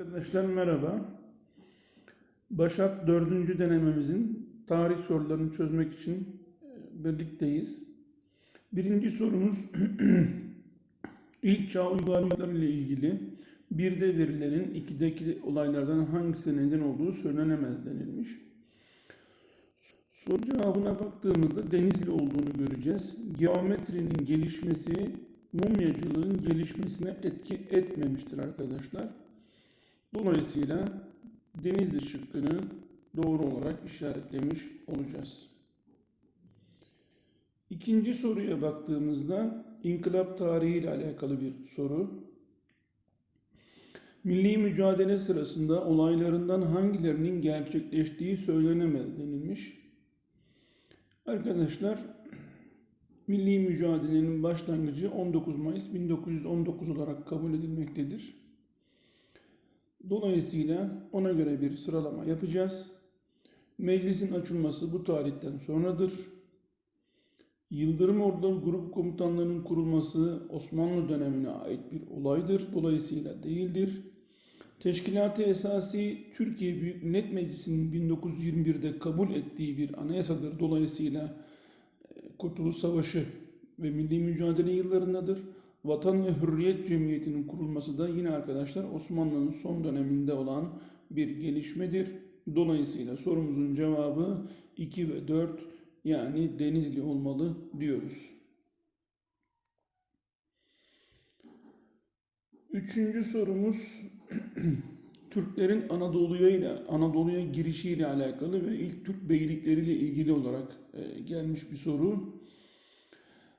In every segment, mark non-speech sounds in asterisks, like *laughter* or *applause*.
Arkadaşlar merhaba. Başak 4. denememizin tarih sorularını çözmek için e, birlikteyiz. Birinci sorumuz *clears throat* ilk çağ uygarlıkları ile ilgili birde verilerin ikideki olaylardan hangisi neden olduğu söylenemez denilmiş. Soru cevabına baktığımızda Denizli olduğunu göreceğiz. Geometrinin gelişmesi mumyacılığın gelişmesine etki etmemiştir arkadaşlar. Dolayısıyla Denizli şıkkını doğru olarak işaretlemiş olacağız. İkinci soruya baktığımızda inkılap tarihi ile alakalı bir soru. Milli mücadele sırasında olaylarından hangilerinin gerçekleştiği söylenemez denilmiş. Arkadaşlar milli mücadelenin başlangıcı 19 Mayıs 1919 olarak kabul edilmektedir. Dolayısıyla ona göre bir sıralama yapacağız. Meclisin açılması bu tarihten sonradır. Yıldırım Orduları Grup Komutanlarının kurulması Osmanlı dönemine ait bir olaydır. Dolayısıyla değildir. Teşkilat-ı Esasi Türkiye Büyük Millet Meclisi'nin 1921'de kabul ettiği bir anayasadır. Dolayısıyla e, Kurtuluş Savaşı ve milli mücadele yıllarındadır. Vatan ve Hürriyet Cemiyeti'nin kurulması da yine arkadaşlar Osmanlı'nın son döneminde olan bir gelişmedir. Dolayısıyla sorumuzun cevabı 2 ve 4 yani Denizli olmalı diyoruz. Üçüncü sorumuz *clears throat* Türklerin Anadolu'ya ile Anadolu'ya girişiyle alakalı ve ilk Türk beylikleriyle ilgili olarak e, gelmiş bir soru.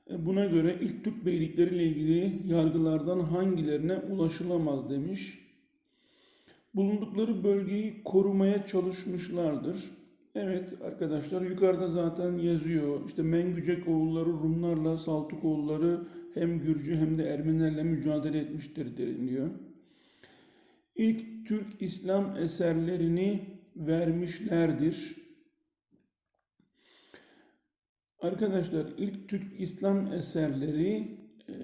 E, Buna göre ilk Türk beylikleriyle ilgili yargılardan hangilerine ulaşılamaz demiş. Bulundukları bölgeyi korumaya çalışmışlardır. Evet arkadaşlar yukarıda zaten yazıyor. İşte Mengücek oğulları Rumlarla Saltuk oğulları hem Gürcü hem de Ermenilerle mücadele etmiştir deniliyor. İlk Türk İslam eserlerini vermişlerdir. Arkadaşlar ilk Türk İslam eserleri e,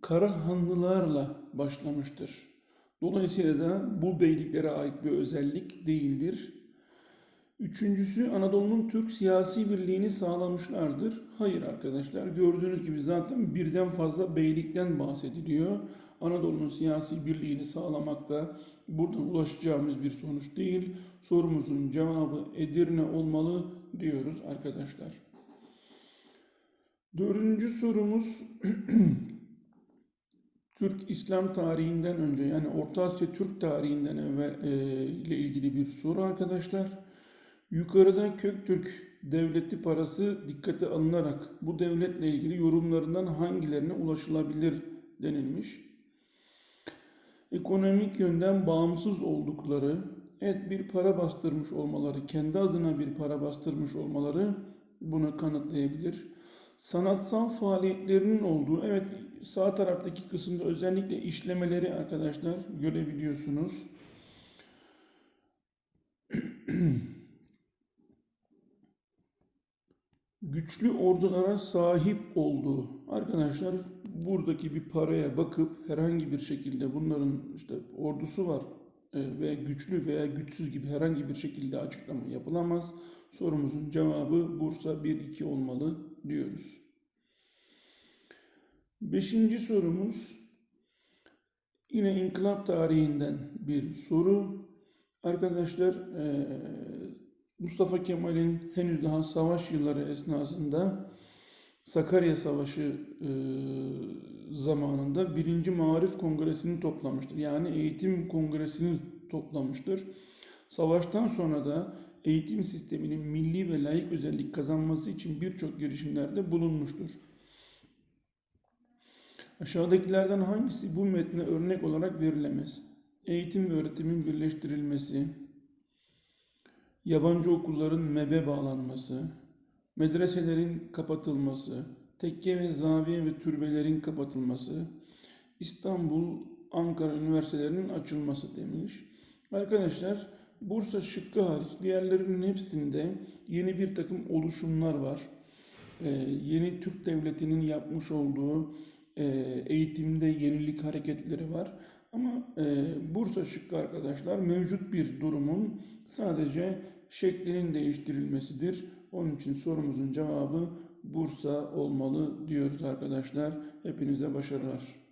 Karahanlılarla başlamıştır. Dolayısıyla da bu beyliklere ait bir özellik değildir. Üçüncüsü Anadolu'nun Türk siyasi birliğini sağlamışlardır. Hayır arkadaşlar gördüğünüz gibi zaten birden fazla beylikten bahsediliyor. Anadolu'nun siyasi birliğini sağlamakta buradan ulaşacağımız bir sonuç değil. Sorumuzun cevabı Edirne olmalı diyoruz arkadaşlar. Dördüncü sorumuz *clears throat* Türk İslam tarihinden önce yani Orta Asya Türk tarihinden evvel e, ile ilgili bir soru arkadaşlar. Yukarıda Köktürk devleti parası dikkate alınarak bu devletle ilgili yorumlarından hangilerine ulaşılabilir denilmiş. Ekonomik yönden bağımsız oldukları, evet bir para bastırmış olmaları, kendi adına bir para bastırmış olmaları bunu kanıtlayabilir. Sanatsal faaliyetlerinin olduğu, evet sağ taraftaki kısımda özellikle işlemeleri arkadaşlar görebiliyorsunuz. *clears throat* güçlü ordulara sahip olduğu. Arkadaşlar buradaki bir paraya bakıp herhangi bir şekilde bunların işte ordusu var e, ve güçlü veya güçsüz gibi herhangi bir şekilde açıklama yapılamaz. Sorumuzun cevabı Bursa 1-2 olmalı diyoruz. Beşinci sorumuz yine inkılap tarihinden bir soru. Arkadaşlar e, Mustafa Kemal'in henüz daha savaş yılları esnasında Sakarya Savaşı e, zamanında birinci Marif Kongresi'ni toplamıştır. Yani eğitim kongresini toplamıştır. Savaştan sonra da eğitim sisteminin milli ve layık özellik kazanması için birçok girişimlerde bulunmuştur. Aşağıdakilerden hangisi bu metne örnek olarak verilemez? Eğitim ve öğretimin birleştirilmesi, yabancı okulların MEB'e bağlanması, medreselerin kapatılması, tekke ve zaviye ve türbelerin kapatılması, İstanbul, Ankara üniversitelerinin açılması demiş. Arkadaşlar Bursa şıkkı hariç diğerlerinin hepsinde yeni bir takım oluşumlar var. Ee, yeni Türk Devleti'nin yapmış olduğu e, eğitimde yenilik hareketleri var. Ama e, Bursa şıkkı arkadaşlar mevcut bir durumun sadece şeklinin değiştirilmesidir. Onun için sorumuzun cevabı Bursa olmalı diyoruz arkadaşlar. Hepinize başarılar.